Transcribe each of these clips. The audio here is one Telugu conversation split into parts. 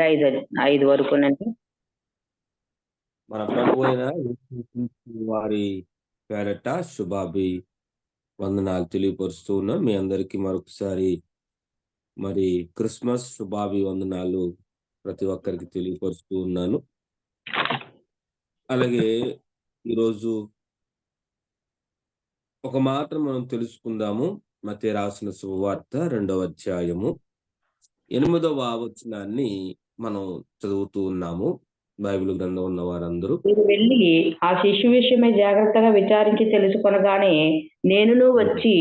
ఐదు ఐదు వరకునండి మన ప్రభు వారి పేరట శుభాభి వందనాలు తెలియపరుస్తూ ఉన్నాం. మీ అందరికీ మరొకసారి మరి క్రిస్మస్ శుభాభి వందనాలు ప్రతి ఒక్కరికి తెలియపరుస్తూ ఉన్నాను. అలాగే ఈరోజు ఒక మాట మనం తెలుసుకుందాము. మతే రాసిన శుభవార్త రెండవ అధ్యాయము ఎనిమిదవ వచనాన్ని మనం చదువుతూ ఉన్నాము బైబిల్ గ్రంథం ఉన్న వారందరూ. మీరు వెళ్ళి ఆ శిశు విషయమై జాగ్రత్తగా విచారించి తెలుసుకొనగానే నేనును వచ్చి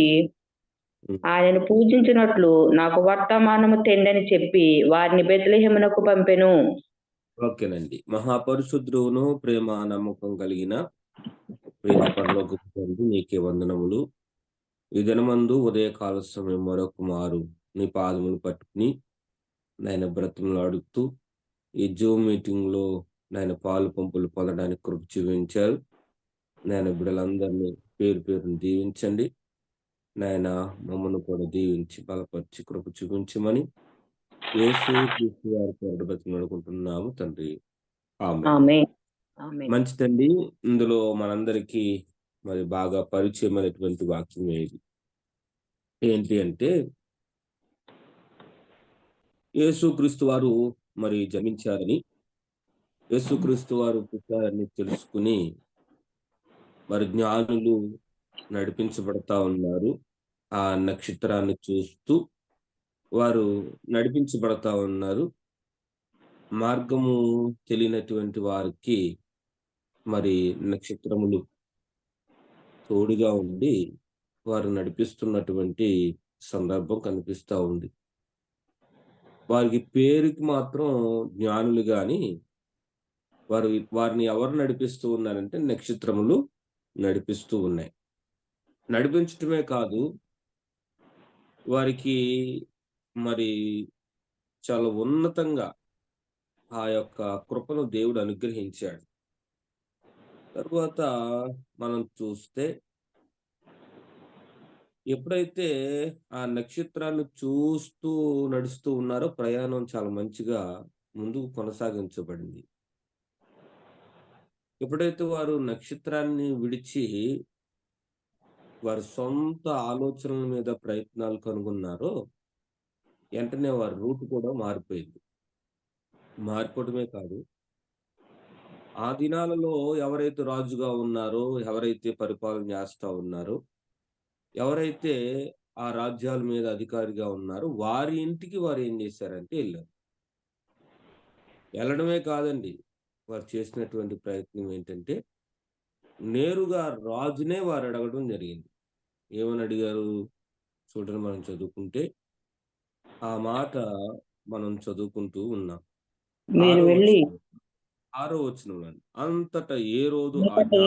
ఆయనను పూజించినట్లు నాకు వర్తమానము తెండని చెప్పి వారిని బెత్లెహేమునకు పంపెను. ఓకేనండి. మహాపరిశుద్ధువును ప్రేమ నమ్మకం కలిగిన ప్రేమ పరలోక నీకే వందనములు. ఈ దినమందు ఉదయకాల సమయం మరొక మారు నీ పాదములు పట్టుకుని నాయన బ్రతములు అడుగుతూ ఈ జూమ్ మీటింగ్లో నాయన పాలు పంపులు పొందడానికి కృప చూపించారు. నాయన బిడ్డలందరినీ పేరు పేరుని దీవించండి. నాయన మమ్మల్ని కూడా దీవించి బలపరిచి కృప చూపించమని యేసు వారి పేరు బ్రతిమడుకుంటున్నాము తండ్రి. ఆమె మంచిదండి ఇందులో మనందరికీ మరి బాగా పరిచయమైనటువంటి వాక్యం ఏది? ఏంటి అంటే యేసుక్రీస్తు వారు మరి జమించారని యేసుక్రీస్తు వారు పుట్టారని తెలుసుకుని మరి జ్ఞానులు నడిపించబడతా ఉన్నారు. ఆ నక్షత్రాన్ని చూస్తూ వారు నడిపించబడతా ఉన్నారు. మార్గము తెలియనటువంటి వారికి మరి నక్షత్రములు తోడుగా ఉండి వారు నడిపిస్తున్నటువంటి సందర్భం కనిపిస్తూ ఉంది. వారికి పేరుకి మాత్రం జ్ఞానులు గాని వారు వారిని ఎవరు నడిపిస్తూ ఉన్నారంటే నక్షత్రములు నడిపిస్తూ ఉన్నాయి. నడిపించటమే కాదు వారికి మరి చాలా ఉన్నతంగా ఆ యొక్క కృపను దేవుడు అనుగ్రహించాడు. తర్వాత మనం చూస్తే ఎప్పుడైతే ఆ నక్షత్రాన్ని చూస్తూ నడుస్తూ ఉన్నారో ప్రయాణం చాలా మంచిగా ముందుకు కొనసాగించబడింది. ఎప్పుడైతే వారు నక్షత్రాన్ని విడిచి వారి సొంత ఆలోచనల మీద ప్రయత్నాలు కనుగొన్నారో వెంటనే వారి రూట్ కూడా మారిపోయింది. మారిపోవడమే కాదు. ఆ దినాలలో ఎవరైతే రాజుగా ఉన్నారో ఎవరైతే పరిపాలన చేస్తా ఉన్నారో ఎవరైతే ఆ రాజ్యాల మీద అధికారిగా ఉన్నారో వారి ఇంటికి వారు ఏం చేశారంటే వెళ్ళారు. వెళ్ళడమే కాదండి వారు చేసినటువంటి ప్రయత్నం ఏంటంటే నేరుగా రాజునే వారు అడగడం జరిగింది. ఏమని అడిగారు? చూడండి మనం చదువుకుంటే ఆ మాట మనం చదువుకుంటూ ఉన్నాం. ఆరో వెళ్ళి. ఆరో వచ్చిన అంతటా ఏ రోజు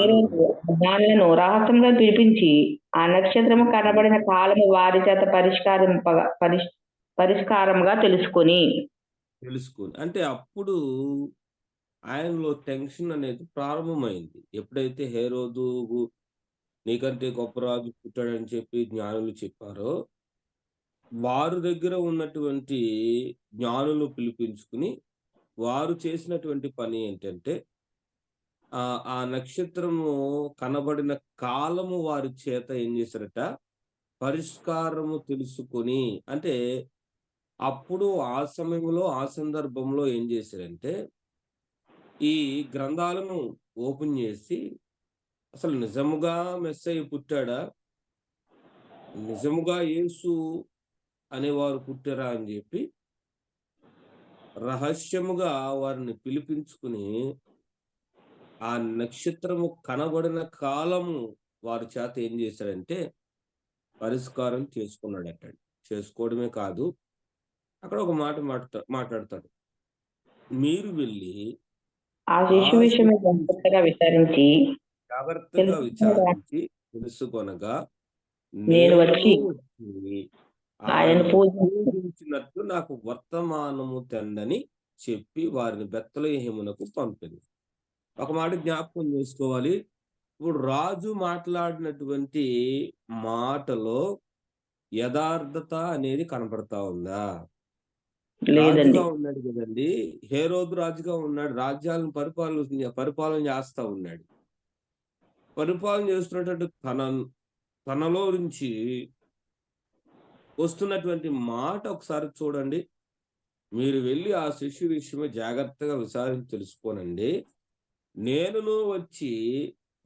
రోజు జ్ఞానులను రహస్యంగా పిలిపించి ఆ నక్షత్రము కనబడిన కాలము వారి చేత పరిష్కారం పరిష్ పరిష్కారంగా తెలుసుకొని. తెలుసుకుని. అంటే అప్పుడు ఆయనలో టెన్షన్ అనేది ప్రారంభమైంది. ఎప్పుడైతే హేరోదు నీకంటే గొప్ప రాజు పుట్టాడని చెప్పి జ్ఞానులు చెప్పారో వారు దగ్గర ఉన్నటువంటి జ్ఞానులు పిలిపించుకుని వారు చేసినటువంటి పని ఏంటంటే ఆ నక్షత్రము కనబడిన కాలము వారి చేత ఏం చేశారట? పరిష్కారము తెలుసుకొని అంటే అప్పుడు ఆ సమయంలో ఆ సందర్భంలో ఏం చేశారంటే ఈ గ్రంథాలను ఓపెన్ చేసి అసలు నిజముగా మెస్సయ్య పుట్టాడా? నిజముగా యేసు అనేవారు పుట్టారా అని చెప్పి రహస్యముగా వారిని పిలిపించుకుని ఆ నక్షత్రము కనబడిన కాలము వారి చేత ఏం చేశాడంటే పరిష్కారం చేసుకున్నాడట. చేసుకోవడమే కాదు అక్కడ ఒక మాట మాట్లా మాట్లాడతాడు. మీరు వెళ్ళి ఆ శిశు విషయమై జాగ్రత్తగా విచారించి జాగ్రత్తగా తెలుసుకొనగా విచారించి తెలుసుకొనగా నేను వచ్చి ఆయన పూజ పూజించినట్టు నాకు వర్తమానము తెండని చెప్పి వారిని బెత్తలహేమునకు పంపింది ఒక మాట జ్ఞాపకం చేసుకోవాలి. ఇప్పుడు రాజు మాట్లాడినటువంటి మాటలో యథార్థత అనేది కనపడతా ఉందా? రాజుగా ఉన్నాడు కదండి. హేరోదు రాజుగా ఉన్నాడు. రాజ్యాలను పరిపాలన పరిపాలన చేస్తా ఉన్నాడు. పరిపాలన చేస్తున్నటువంటి తన తనలో నుంచి వస్తున్నటువంటి మాట ఒకసారి చూడండి. మీరు వెళ్ళి ఆ శిష్యు విషయమే జాగ్రత్తగా విచారించి తెలుసుకోనండి. నేనును వచ్చి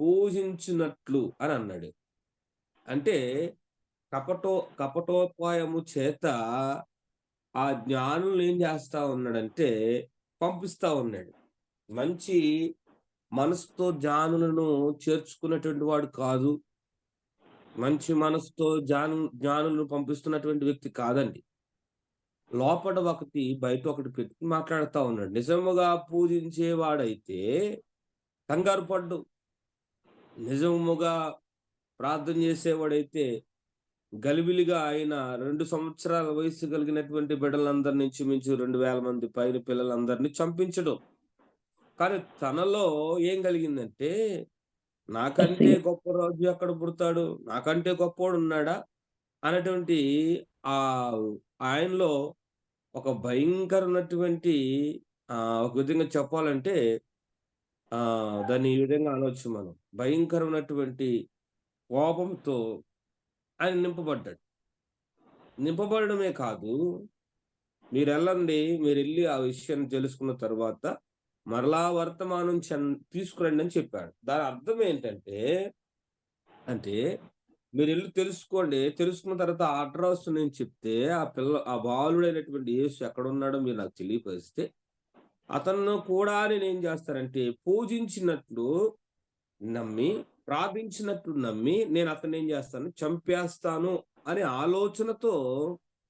పూజించినట్లు అని అన్నాడు. అంటే కపటో కపటోపాయము చేత ఆ జ్ఞానులు ఏం చేస్తా ఉన్నాడంటే పంపిస్తా ఉన్నాడు. మంచి మనసుతో జ్ఞానులను చేర్చుకున్నటువంటి వాడు కాదు. మంచి మనసుతో జ్ఞాను జ్ఞానులను పంపిస్తున్నటువంటి వ్యక్తి కాదండి. లోపల ఒకటి బయట ఒకటి పెట్టి మాట్లాడుతూ ఉన్నాడు. నిజముగా పూజించేవాడైతే కంగారు పడ్డు. నిజముగా ప్రార్థన చేసేవాడైతే గలిబిలిగా ఆయన రెండు సంవత్సరాల వయసు కలిగినటువంటి బిడ్డలందరి నుంచి మించి రెండు వేల మంది పైన పిల్లలందరినీ చంపించడం. కానీ తనలో ఏం కలిగిందంటే నాకంటే గొప్ప రాజు ఎక్కడ పుడతాడు? నాకంటే గొప్పవాడు ఉన్నాడా? అనేటువంటి ఆ ఆయనలో ఒక భయంకరమైనటువంటి ఆ ఒక విధంగా చెప్పాలంటే ఆ దాన్ని ఈ విధంగా అనవచ్చు మనం. భయంకరమైనటువంటి కోపంతో ఆయన నింపబడ్డాడు. నింపబడమే కాదు మీరు వెళ్ళండి మీరు వెళ్ళి ఆ విషయాన్ని తెలుసుకున్న తర్వాత మరలా వర్తమానం చెన్ తీసుకురండి అని చెప్పాడు. దాని అర్థం ఏంటంటే అంటే మీరు వెళ్ళి తెలుసుకోండి. తెలుసుకున్న తర్వాత అడ్రస్ నేను చెప్తే ఆ పిల్ల ఆ బాలుడైనటువంటి యేసు ఎక్కడ ఉన్నాడో మీరు నాకు తెలియపరిస్తే అతను కూడా నేను ఏం చేస్తానంటే పూజించినట్లు నమ్మి ప్రార్థించినట్లు నమ్మి నేను అతను ఏం చేస్తాను? చంపేస్తాను అనే ఆలోచనతో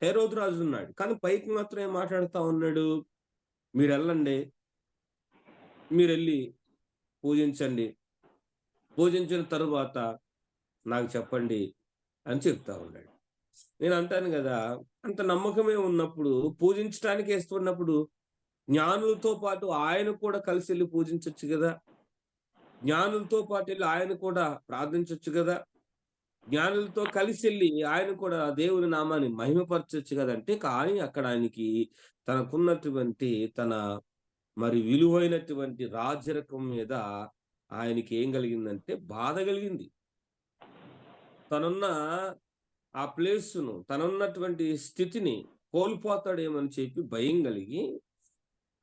హేరోదు రాజు ఉన్నాడు కానీ పైకి మాత్రం ఏం మాట్లాడుతా ఉన్నాడు? మీరు వెళ్ళండి. మీరు వెళ్ళి పూజించండి. పూజించిన తరువాత నాకు చెప్పండి అని చెప్తా ఉన్నాడు. నేను అంటాను కదా అంత నమ్మకమే ఉన్నప్పుడు పూజించడానికి ఇస్తున్నప్పుడు జ్ఞానులతో పాటు ఆయన కూడా కలిసి వెళ్ళి పూజించవచ్చు కదా. జ్ఞానులతో పాటు వెళ్ళి ఆయన కూడా ప్రార్థించవచ్చు కదా. జ్ఞానులతో కలిసి వెళ్ళి ఆయన కూడా దేవుని నామాన్ని మహిమపరచవచ్చు కదా అంటే కానీ అక్కడ ఆయనకి తనకున్నటువంటి తన మరి విలువైనటువంటి రాజరకం మీద ఆయనకి ఏం కలిగిందంటే బాధ కలిగింది. తనున్న ఆ ప్లేస్ను తనున్నటువంటి స్థితిని కోల్పోతాడేమని చెప్పి భయం కలిగి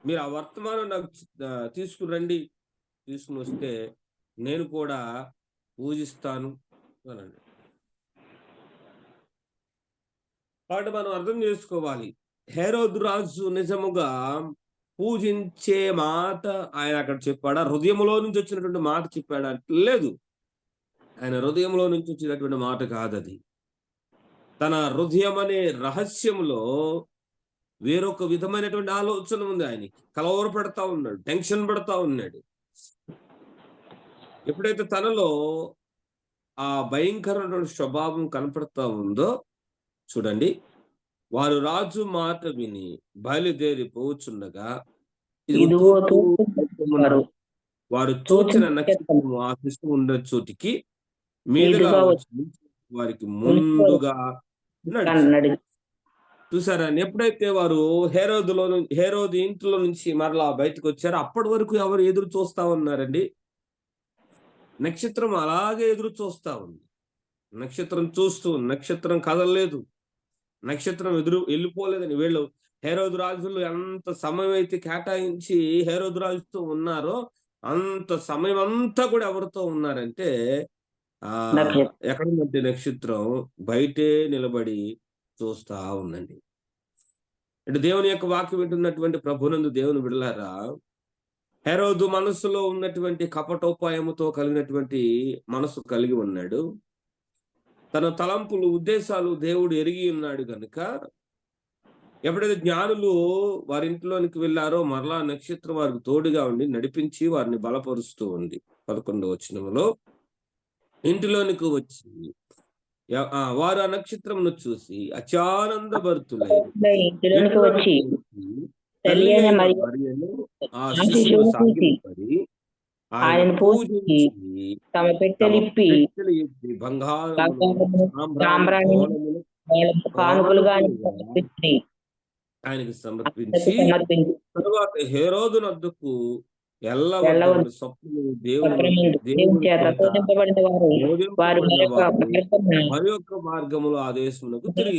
మీరు ఆ వర్తమానం నాకు తీసుకురండి తీసుకుని వస్తే నేను కూడా పూజిస్తాను అనండి కాబట్టి మనం అర్థం చేసుకోవాలి. హేరోద్రాజు నిజముగా పూజించే మాట ఆయన అక్కడ చెప్పాడా? హృదయంలో నుంచి వచ్చినటువంటి మాట చెప్పాడా? లేదు. ఆయన హృదయంలో నుంచి వచ్చినటువంటి మాట కాదది. తన హృదయం అనే రహస్యంలో వేరొక విధమైనటువంటి ఆలోచన ఉంది ఆయనకి. కలవరపడతా ఉన్నాడు టెన్షన్ పడతా ఉన్నాడు. ఎప్పుడైతే తనలో ఆ భయంకరమైన స్వభావం కనపడతా ఉందో చూడండి. వారు రాజు మాట విని బయలుదేరి పోచుండగా. వారు చూచిన నక్షత్రము ఆ శిశువు ఉన్న చోటికి మీదుగా వారికి ముందుగా చూసారా? ఎప్పుడైతే వారు హేరోదులో హేరోదు ఇంట్లో నుంచి మరలా బయటకు వచ్చారో అప్పటి వరకు ఎవరు ఎదురు చూస్తా ఉన్నారండి? నక్షత్రం అలాగే ఎదురు చూస్తా ఉంది. నక్షత్రం చూస్తూ నక్షత్రం కదలలేదు. నక్షత్రం ఎదురు వెళ్ళిపోలేదని వీళ్ళు హేరోదు రాజులు ఎంత సమయం అయితే కేటాయించి హేరోదు రాజుతో ఉన్నారో అంత సమయం అంతా కూడా ఎవరితో ఉన్నారంటే ఆ. ఎక్కడుందంటే నక్షత్రం బయటే నిలబడి చూస్తా ఉందండి అంటే దేవుని యొక్క వాక్యం వింటున్నటువంటి ప్రభునందు దేవుని విడలారా హెరోదు మనస్సులో ఉన్నటువంటి కపటోపాయముతో కలిగినటువంటి మనసు కలిగి ఉన్నాడు తన తలంపులు ఉద్దేశాలు దేవుడు ఎరిగి ఉన్నాడు గనుక ఎప్పుడైతే జ్ఞానులు వారి ఇంట్లోనికి వెళ్ళారో మరలా నక్షత్రం వారికి తోడుగా ఉండి నడిపించి వారిని బలపరుస్తూ ఉంది. పదకొండవ వచనములో ఇంటిలోనికి వచ్చి వారు ఆ నక్షత్రమును చూసి అత్యానంద భరుతులై ఇంటిలోనికి వచ్చి తల్లి ఆ ఆయన పూజించి తమ పెట్టెలిప్పి వాళ్ళకు కానుకలుగా ఆయనకి సమర్పించి తరువాత హేరోదు నద్దుకు మరి యొక్క మార్గములో తిరిగి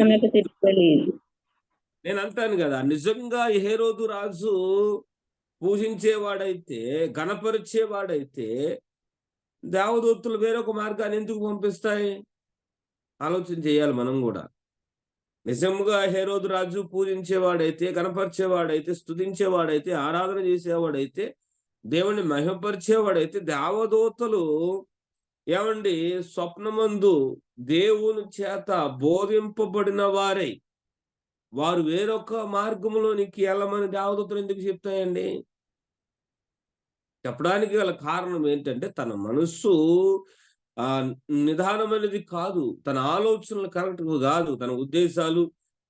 నేను అంటాను కదా నిజంగా హేరోదు రాజు పూజించేవాడైతే గణపరిచేవాడైతే దేవదూతులు వేరొక మార్గాన్ని ఎందుకు పంపిస్తాయి? ఆలోచన చేయాలి మనం కూడా. నిజంగా హేరోదు రాజు పూజించేవాడైతే గణపరిచేవాడైతే స్థుతించేవాడైతే ఆరాధన చేసేవాడైతే దేవుణ్ణి మహిమపరిచేవాడైతే దేవదూతలు ఏమండి? స్వప్నమందు దేవుని చేత బోధింపబడిన వారై వారు వేరొక మార్గంలోనికి వెళ్ళమని దేవదూతలు ఎందుకు చెప్తాయండి? చెప్పడానికి గల కారణం ఏంటంటే తన మనస్సు ఆ నిదానమైనది కాదు. తన ఆలోచనలు కరెక్ట్ కాదు. తన ఉద్దేశాలు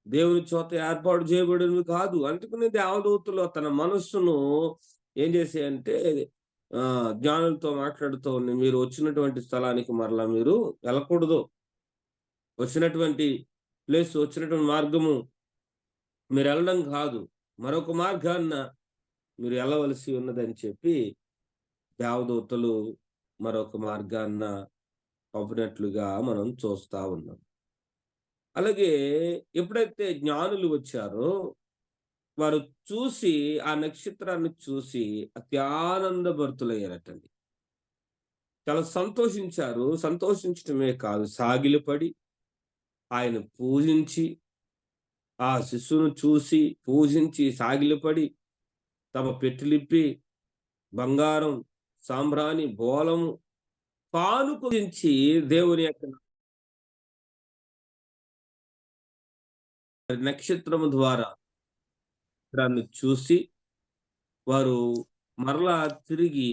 దేవుని చోత ఏర్పాటు చేయబడినవి కాదు. అందుకునే దేవదూతలు తన మనస్సును ఏం చేసాయంటే ఆ జ్ఞానులతో మాట్లాడుతూ మీరు వచ్చినటువంటి స్థలానికి మరలా మీరు వెళ్ళకూడదు. వచ్చినటువంటి ప్లేస్ వచ్చినటువంటి మార్గము మీరు వెళ్ళడం కాదు. మరొక మార్గాన్న మీరు వెళ్ళవలసి ఉన్నదని చెప్పి దేవదూతలు మరొక మార్గాన్న పంపినట్లుగా మనం చూస్తా ఉన్నాం. అలాగే ఎప్పుడైతే జ్ఞానులు వచ్చారో వారు చూసి ఆ నక్షత్రాన్ని చూసి అత్యానందభరితులయ్యారటండి. చాలా సంతోషించారు. సంతోషించటమే కాదు సాగిలపడి ఆయన పూజించి ఆ శిశువును చూసి పూజించి సాగిలపడి తమ పెట్టిలిప్పి బంగారం సాంబ్రాణి బోలము పానుకురించి దేవుని యొక్క నక్షత్రము ద్వారా దాన్ని చూసి వారు మరలా తిరిగి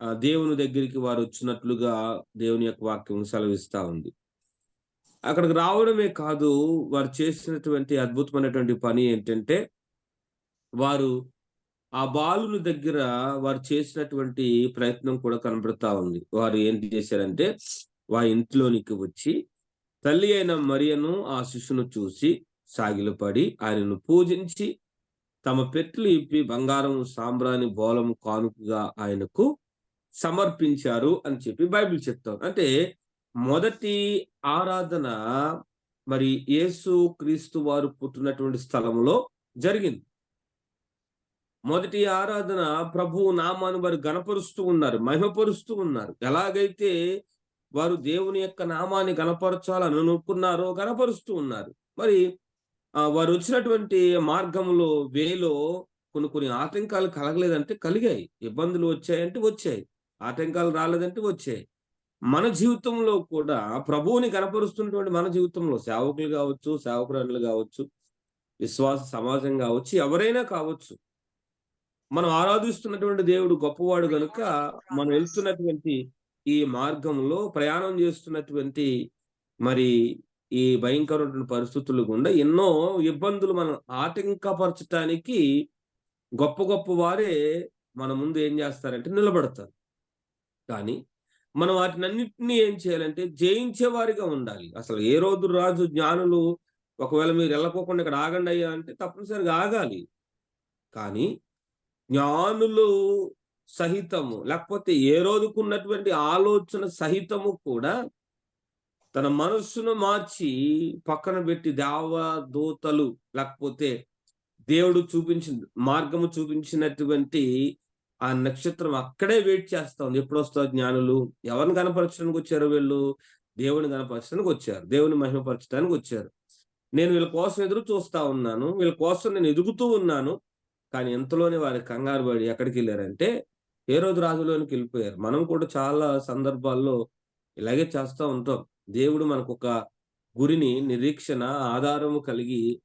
ఆ దేవుని దగ్గరికి వారు వచ్చినట్లుగా దేవుని యొక్క వాక్యం సెలవిస్తా ఉంది. అక్కడికి రావడమే కాదు వారు చేసినటువంటి అద్భుతమైనటువంటి పని ఏంటంటే వారు ఆ బాలుని దగ్గర వారు చేసినటువంటి ప్రయత్నం కూడా కనబడతా ఉంది. వారు ఏంటి చేశారంటే వారి ఇంట్లోనికి వచ్చి తల్లి అయిన మరియను ఆ శిశును చూసి సాగిలపడి ఆయనను పూజించి తమ పెట్లు ఇప్పి బంగారం సాంబ్రాణి బోలము కానుకగా ఆయనకు సమర్పించారు అని చెప్పి బైబిల్ చెప్తాం. అంటే మొదటి ఆరాధన మరి యేసు క్రీస్తు వారు పుట్టినటువంటి స్థలంలో జరిగింది. మొదటి ఆరాధన ప్రభువు నామాన్ని వారు గణపరుస్తూ ఉన్నారు మహిమపరుస్తూ ఉన్నారు. ఎలాగైతే వారు దేవుని యొక్క నామాన్ని గణపరచాలని అనుకున్నారో గణపరుస్తూ ఉన్నారు. మరి వారు వచ్చినటువంటి మార్గంలో వేలో కొన్ని కొన్ని ఆటంకాలు కలగలేదంటే కలిగాయి. ఇబ్బందులు వచ్చాయంటే వచ్చాయి. ఆటంకాలు రాలేదంటే వచ్చాయి. మన జీవితంలో కూడా ప్రభువుని కనపరుస్తున్నటువంటి మన జీవితంలో సేవకులు కావచ్చు సేవకురాలు కావచ్చు విశ్వాస సమాజం కావచ్చు ఎవరైనా కావచ్చు. మనం ఆరాధిస్తున్నటువంటి దేవుడు గొప్పవాడు కనుక మనం వెళ్తున్నటువంటి ఈ మార్గంలో ప్రయాణం చేస్తున్నటువంటి మరి ఈ భయంకరమైన పరిస్థితులు గుండా ఎన్నో ఇబ్బందులు మనం ఆటంకపరచటానికి గొప్ప గొప్ప వారే మన ముందు ఏం చేస్తారంటే నిలబడతారు. కానీ మనం వాటినన్నింటినీ ఏం చేయాలంటే జయించే వారిగా ఉండాలి. అసలు ఏ రోజు రాజు జ్ఞానులు ఒకవేళ మీరు వెళ్ళకోకుండా ఇక్కడ ఆగండి అయ్యా అంటే తప్పనిసరిగా ఆగాలి. కానీ జ్ఞానులు సహితము లేకపోతే ఏ రోజుకున్నటువంటి ఆలోచన సహితము కూడా తన మనస్సును మార్చి పక్కన పెట్టి దేవ దూతలు లేకపోతే దేవుడు చూపించిన మార్గము చూపించినటువంటి ఆ నక్షత్రం అక్కడే వెయిట్ చేస్తా ఉంది ఎప్పుడు వస్తారు జ్ఞానులు. ఎవరిని కనపరచడానికి వచ్చారు వీళ్ళు? దేవుని కనపరచడానికి వచ్చారు. దేవుని మహిమపరచడానికి వచ్చారు. నేను వీళ్ళ కోసం ఎదురు చూస్తా ఉన్నాను. వీళ్ళ కోసం నేను ఎదుగుతూ ఉన్నాను. కానీ ఎంతలోనే వారి కంగారు పడి ఎక్కడికి వెళ్ళారంటే ఏ రోజు రాజులోనికి వెళ్ళిపోయారు. మనం కూడా చాలా సందర్భాల్లో ఇలాగే చేస్తూ ఉంటాం. దేవుడు మనకు ఒక గురిని నిరీక్షణ ఆధారము కలిగి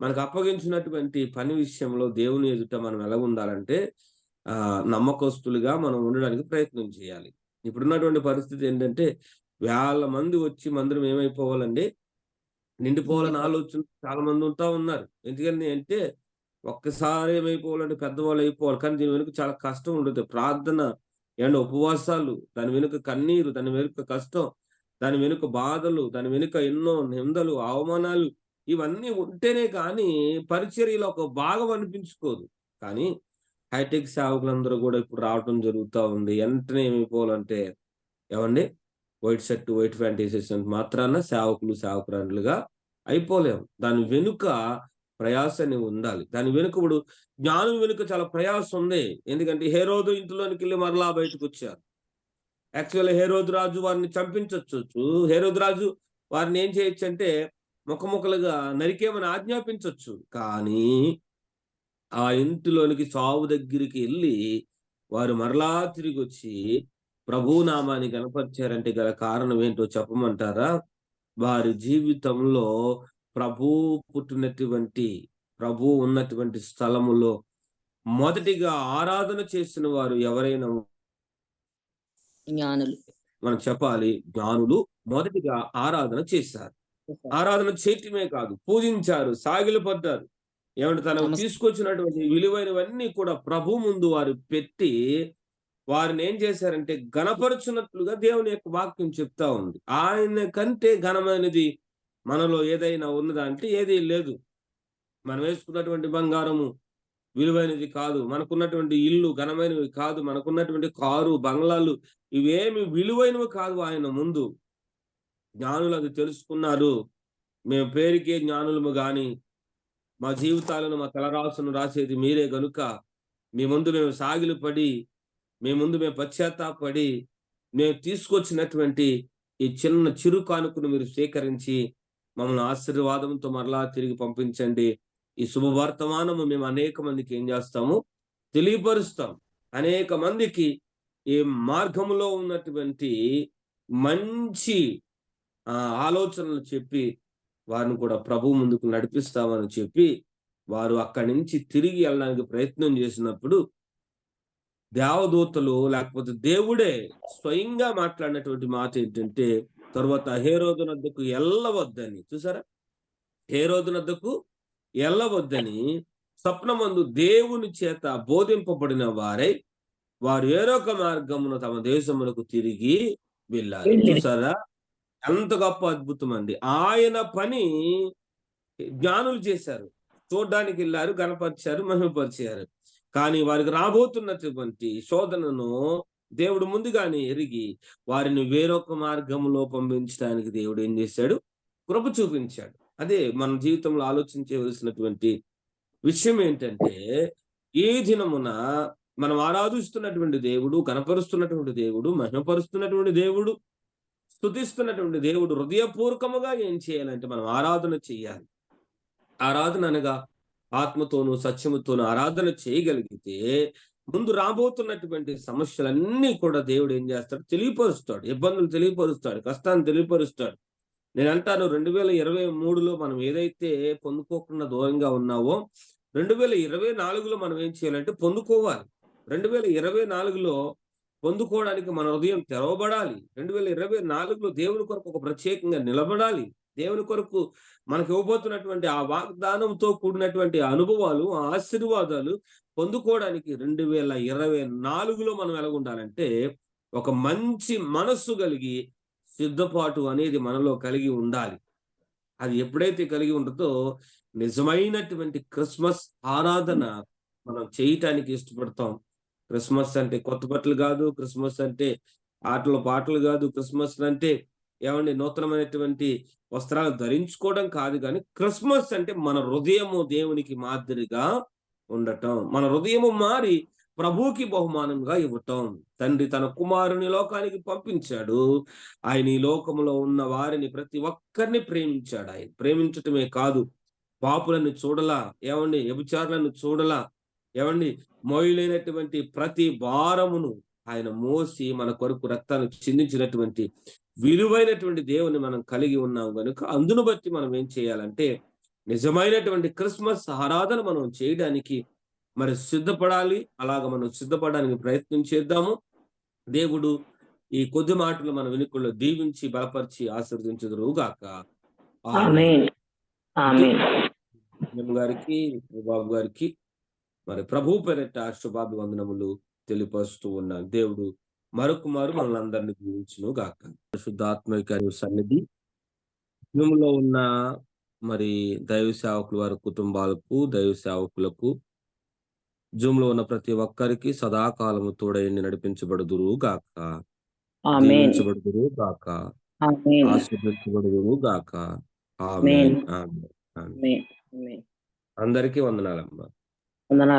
మనకు అప్పగించినటువంటి పని విషయంలో దేవుని ఎదుట మనం ఎలా ఉండాలంటే నమ్మకస్తులుగా మనం ఉండడానికి ప్రయత్నం చేయాలి. ఇప్పుడున్నటువంటి పరిస్థితి ఏంటంటే వేల మంది వచ్చి మందిరం ఏమైపోవాలండి? నిండిపోవాలని ఆలోచన చాలా మంది ఉంటా ఉన్నారు. ఎందుకని అంటే ఒక్కసారి ఏమైపోవాలంటే పెద్దవాళ్ళు అయిపోవాలి. కానీ దీని వెనుక చాలా కష్టం ఉంటుంది. ప్రార్థన ఏమంటే ఉపవాసాలు దాని వెనుక కన్నీరు దాని వెనుక కష్టం దాని వెనుక బాధలు దాని వెనుక ఎన్నో నిందలు అవమానాలు ఇవన్నీ ఉంటేనే కానీ పరిచర్యలో ఒక భాగం అనిపించుకోదు. కానీ హైటెక్ సేవకులందరూ కూడా ఇప్పుడు రావటం జరుగుతూ ఉంది. వెంటనే ఏమైపోవాలంటే ఏమండి? వైట్ షర్ట్ వైట్ ప్యాంట్ వేసేసినంత మాత్రాన సేవకులు సేవకురాండ్లుగా అయిపోలేము. దాని వెనుక ప్రయాస అనేవి ఉండాలి. దాని వెనుక ఇప్పుడు జ్ఞానం వెనుక చాలా ప్రయాస ఉంది. ఎందుకంటే హేరోదు ఇంట్లోనికి వెళ్ళి మరలా బయటకు వచ్చారు. యాక్చువల్ హేరోదు రాజు వారిని చంపించవచ్చు హేరోదు రాజు వారిని ఏం చేయొచ్చు అంటే ముఖముఖలుగా నరికేమని ఆజ్ఞాపించవచ్చు కానీ ఆ ఇంటిలోనికి చావు దగ్గరికి వెళ్ళి వారు మరలా తిరిగి వచ్చి ప్రభు నామాన్ని కనపరిచారంటే గల కారణం ఏంటో చెప్పమంటారా? వారి జీవితంలో ప్రభు పుట్టినటువంటి ప్రభు ఉన్నటువంటి స్థలములో మొదటిగా ఆరాధన చేసిన వారు ఎవరైనా జ్ఞానులు. మనం చెప్పాలి జ్ఞానులు మొదటిగా ఆరాధన చేశారు. ఆరాధన చేయటమే కాదు పూజించారు సాగిలు పడ్డారు ఏమంటే తనకు. తీసుకొచ్చినటువంటి విలువైనవన్నీ కూడా ప్రభు ముందు వారు పెట్టి వారిని ఏం చేశారంటే గణపరచున్నట్లుగా దేవుని యొక్క వాక్యం చెప్తా ఉంది. ఆయన కంటే ఘనమైనది మనలో ఏదైనా ఉన్నదా అంటే ఏదీ లేదు. మనం వేసుకున్నటువంటి బంగారము విలువైనది కాదు. మనకున్నటువంటి ఇల్లు ఘనమైనవి కాదు. మనకున్నటువంటి కారు బంగ్లాలు ఇవేమి విలువైనవి కాదు ఆయన ముందు. జ్ఞానులు అది తెలుసుకున్నారు. మేము పేరుకే జ్ఞానులము గాని మా జీవితాలను మా తలరాసును రాసేది మీరే గనుక మీ ముందు మేము సాగిలు పడి మీ ముందు మేము పశ్చాత్తాపడి మేము తీసుకొచ్చినటువంటి ఈ చిన్న చిరు కానుకను మీరు స్వీకరించి మమ్మల్ని ఆశీర్వాదంతో మరలా తిరిగి పంపించండి. ఈ శుభవర్తమానము మేము అనేక మందికి ఏం చేస్తాము? తెలియపరుస్తాం. అనేక మందికి ఈ మార్గంలో ఉన్నటువంటి మంచి ఆలోచనలు చెప్పి వారిని కూడా ప్రభు ముందుకు నడిపిస్తామని చెప్పి వారు అక్కడి నుంచి తిరిగి వెళ్ళడానికి ప్రయత్నం చేసినప్పుడు దేవదూతలు లేకపోతే దేవుడే స్వయంగా మాట్లాడినటువంటి మాట ఏంటంటే తర్వాత హేరోదు నద్దకు ఎల్లవద్దని. చూసారా? హేరోదు నద్దకు ఎల్లవద్దని స్వప్నమందు దేవుని చేత బోధింపబడిన వారై వారు వేరొక మార్గమును తమ దేశములకు తిరిగి వెళ్ళిరి. చూసారా? ఎంత గొప్ప అద్భుతం అండి. ఆయన పని జ్ఞానులు చేశారు. చూడడానికి వెళ్ళారు గణపరిచారు మహిమపరిచారు. కానీ వారికి రాబోతున్నటువంటి శోధనను దేవుడు ముందుగానే ఎరిగి వారిని వేరొక మార్గంలో పంపించడానికి దేవుడు ఏం చేశాడు? కృప చూపించాడు. అదే మన జీవితంలో ఆలోచించవలసినటువంటి విషయం ఏంటంటే ఏ దినమున మనం ఆరాధిస్తున్నటువంటి దేవుడు కనపరుస్తున్నటువంటి దేవుడు మహిమపరుస్తున్నటువంటి దేవుడు స్థుతిస్తున్నటువంటి దేవుడు హృదయపూర్వకముగా ఏం చేయాలంటే మనం ఆరాధన చేయాలి. ఆరాధన అనగా ఆత్మతోనూ సత్యముతోనూ ఆరాధన చేయగలిగితే ముందు రాబోతున్నటువంటి సమస్యలన్నీ కూడా దేవుడు ఏం చేస్తాడు? తెలియపరుస్తాడు. ఇబ్బందులు తెలియపరుస్తాడు. కష్టాన్ని తెలియపరుస్తాడు. నేను అంటాను రెండు వేల ఇరవై మూడులో మనం ఏదైతే పొందుకోకుండా దూరంగా ఉన్నావో రెండు వేల ఇరవై నాలుగులో మనం ఏం చేయాలంటే పొందుకోవాలి. రెండు వేల ఇరవై నాలుగులో పొందుకోవడానికి మన హృదయం తెరవబడాలి. రెండు వేల ఇరవై నాలుగులో దేవుని కొరకు ఒక ప్రత్యేకంగా నిలబడాలి. దేవుని కొరకు మనకు ఇవ్వబోతున్నటువంటి ఆ వాగ్దానంతో కూడినటువంటి అనుభవాలు ఆ ఆశీర్వాదాలు పొందుకోవడానికి రెండు వేల ఇరవై నాలుగులో మనం ఎలా ఉండాలంటే ఒక మంచి మనస్సు కలిగి సిద్ధపాటు అనేది మనలో కలిగి ఉండాలి. అది ఎప్పుడైతే కలిగి ఉంటుందో నిజమైనటువంటి క్రిస్మస్ ఆరాధన మనం చేయటానికి ఇష్టపడతాం. క్రిస్మస్ అంటే కొత్త బట్టలు కాదు క్రిస్మస్ అంటే ఆటలు పాటలు కాదు క్రిస్మస్ అంటే ఏమండి నూతనమైనటువంటి వస్త్రాలు ధరించుకోవడం కాదు కానీ క్రిస్మస్ అంటే మన హృదయము దేవునికి మాదిరిగా ఉండటం. మన హృదయము మారి ప్రభుకి బహుమానంగా ఇవ్వటం. తండ్రి తన కుమారుని లోకానికి పంపించాడు. ఆయన ఈ లోకంలో ఉన్న వారిని ప్రతి ఒక్కరిని ప్రేమించాడు ఆయన. ప్రేమించటమే కాదు పాపులను చూడలా ఏమండి వ్యభిచారులను చూడలా ఏమండి? మోయలేనటువంటి ప్రతి భారమును ఆయన మోసి మన కొరకు రక్తాన్ని చిందించినటువంటి విలువైనటువంటి దేవుని మనం కలిగి ఉన్నాం కనుక అందును బట్టి మనం ఏం చేయాలంటే నిజమైనటువంటి క్రిస్మస్ ఆరాధన మనం చేయడానికి మరి సిద్ధపడాలి. అలాగ మనం సిద్ధపడడానికి ప్రయత్నం చేద్దాము. దేవుడు ఈ కొద్ది మాటలు మన వెనుకల్లో దీవించి బలపరిచి ఆశీర్వదించుదురుగాక గారికి బాబు గారికి మరి ప్రభు పేరట శుభాభివందనములు తెలియపరుస్తూ ఉన్నాను దేవుడు మరొక మారు మనల్ని అందరినీ దీవించును గాక. శుద్ధాత్మిక సన్నిధి. భూమిలో ఉన్న మరి దైవ సేవకుల వారి కుటుంబాలకు దైవ సేవకులకు జూమ్లో ఉన్న ప్రతి ఒక్కరికి సదాకాలము తోడైండి నడిపించబడుదురు గాక. ఆమెన్. దీవించబడుదురు గాక. ఆశీర్వదించబడుదురు గాక. ఆమెన్. అందరికీ వందనాలమ్మా. వందనాలు.